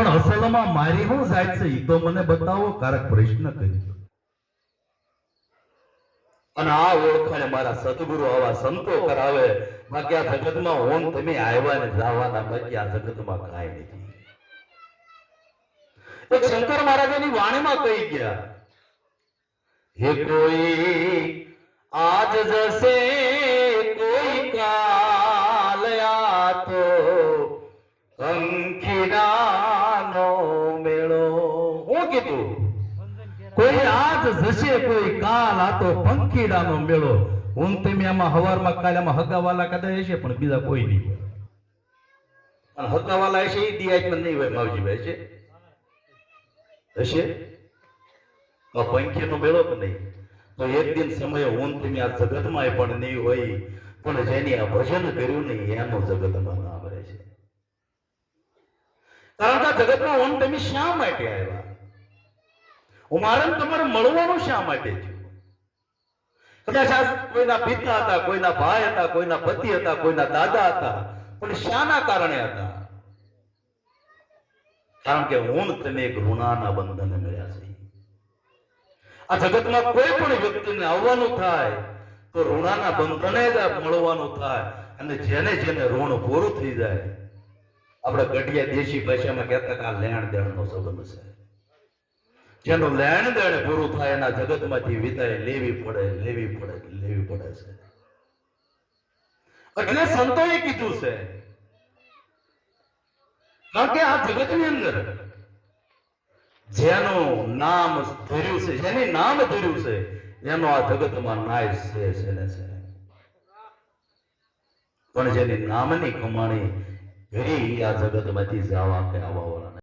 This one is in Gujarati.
પણ અસલમાં મારી હું જાત છે એ તો મને બતાવો, કારક પ્રશ્ન કર્યો અને આ ઓળખાણ મારા સદગુરુ આવા સંતો કરાવે બાકી આ જગતમાં ઓમ તમે આવ્યા ને જવાના બાકી આ જગતમાં કાંઈ નથી. એક શંકર મહારાજાની વાણીમાં કહી ગયા, હે કોઈ, આજ જશે હું કોઈ આજ જશે, કોઈ કાલ. આ તો પંખીડાનો મેળો. હું તમે આમાં હવારમાં કાલે હગાવાલા કદાચ હશે, પણ બીજા કોઈ નહીં અને હગાવાલા હશે એ દિયાજમાં નહીં હોય, માવજીભાઈ છે હશે? પંખીનો મેળો કે નહીં? તો એક દિન સમયે હું તમે આ જગતમાં પણ નહીં હોય. પણ જેની આ ભજન કર્યું નહીં એનું જગતમાં નામ રહે છે. કારણ કે જગતમાં હું તમે શા માટે આવ્યા? મારે ને તમારે મળવાનું શા માટે છે? કદાચ કોઈના પિતા હતા, કોઈના ભાઈ હતા, કોઈના પતિ હતા, કોઈના દાદા હતા, પણ શાના કારણે હતા? કારણ કે હું ને તમે એક ઋણાના બંધને મળ્યા છે આ જગતમાં કોઈ પણ વ્યક્તિને આવવાનું થાય, તો ઋણાના બંધને જ મળવાનું થાય, અને જેને જેને ઋણ પૂરું થઈ જાય, આપણે ગઢિયા દેશી ભાષામાં કહેતા કે આ લેણ દેણનો સંબંધ છે. જેનું લેણ દેણ પૂરું થાય એના જગતમાંથી વિદાય લેવી પડે લેવી પડે લેવી પડે છે. એટલે સંતોએ કીધું છે. કારણ કે આ જગતની અંદર જેનું નામ ધર્યું છે જેની નામ ધર્યું છે એનો આ જગતમાં નાય છે છે ને છે. પણ જેની નામની કમાણી ઘરી આ જગતમાંથી જવા કે આવવા